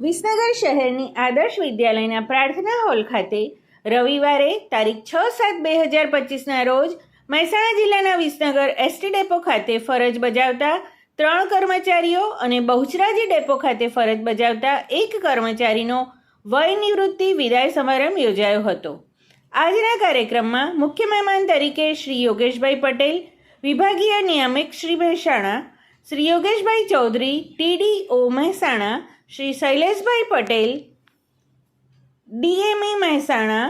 વિસનગર શહેરની આદર્શ વિદ્યાલયના પ્રાર્થના હોલ ખાતે રવિવારે તારીખ છ સાત બે હજાર પચીસના રોજ મહેસાણા જિલ્લાના વિસનગર એસટી ડેપો ખાતે ફરજ બજાવતા ત્રણ કર્મચારીઓ અને બહુચરાજી ડેપો ખાતે ફરજ બજાવતા એક કર્મચારીનો વય નિવૃત્તિ વિદાય સમારંભ યોજાયો હતો. આજના કાર્યક્રમમાં મુખ્ય મહેમાન તરીકે શ્રી યોગેશભાઈ પટેલ, વિભાગીય નિયામક Shri Mehsana, Shri Yogeshbhai Chaudhari, TDO Mehsana, Shri Shaileshbhai Patel DME Mehsana,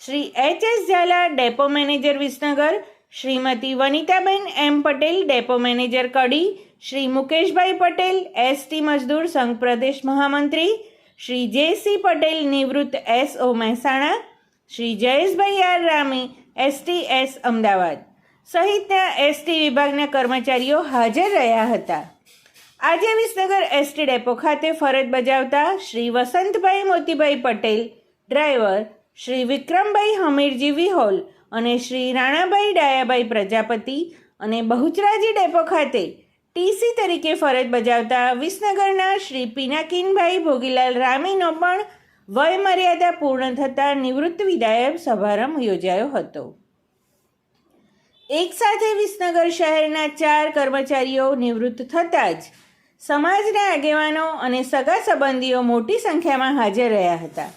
Shri H S Zala depot manager Visnagar Shrimati Vanitaben M Patel, depot manager Kadi, Shri Mukeshbhai Patel, ST Mazdoor Sangh પ્રદેશ મહામંત્રી, Shri JC Patel નિવૃત્ત SO Mehsana, Shri Jayeshbhai R Rami, ST S Ahmedabad સહિતના ST વિભાગના કર્મચારીઓ હાજર રહ્યા હતા. આજે Visnagar ST depot ખાતે ફરજ બજાવતા શ્રી વસંતભાઈ મોતીભાઈ પટેલ, ડ્રાઈવર શ્રી વિક્રમભાઈ હમીરજી વિહોલ અને શ્રી રાણાભાઈ ડાયાભાઈ પ્રજાપતિ અને બહુચરાજી ડેપો ખાતે ટીસી તરીકે ફરજ બજાવતા વિસનગરના શ્રી પિનાકીનભાઈ ભોગીલાલ રામીનો પણ વયમર્યાદા પૂર્ણ થતાં નિવૃત્ત વિદાયક સમારંભ યોજાયો હતો. એક સાથે વિસનગર શહેરના ચાર કર્મચારીઓ નિવૃત્ત થતાં જ સમાજના આગેવાનો અને સગા સંબંધીઓ મોટી સંખ્યામાં હાજર રહ્યા હતા.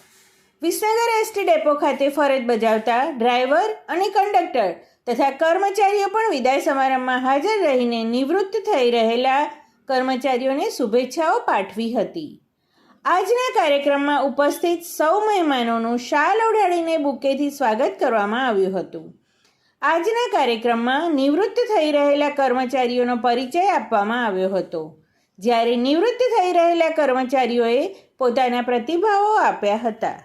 વિસનગર એસટી ડેપો ખાતે ફરજ બજાવતા ડ્રાઈવર અને કંડક્ટર તથા કર્મચારીઓ પણ વિદાય સમારંભમાં હાજર રહીને નિવૃત્ત થઈ રહેલા કર્મચારીઓને શુભેચ્છાઓ પાઠવી હતી. આજના કાર્યક્રમમાં ઉપસ્થિત સૌ મહેમાનોનું શાલ ઓઢાડીને બુકેથી સ્વાગત કરવામાં આવ્યું હતું. આજના કાર્યક્રમમાં નિવૃત્ત થઈ રહેલા કર્મચારીઓનો પરિચય આપવામાં આવ્યો હતો. જ્યારે નિવૃત્ત થઈ રહેલા કર્મચારીઓએ પોતાના પ્રતિભાવો આપ્યા હતા.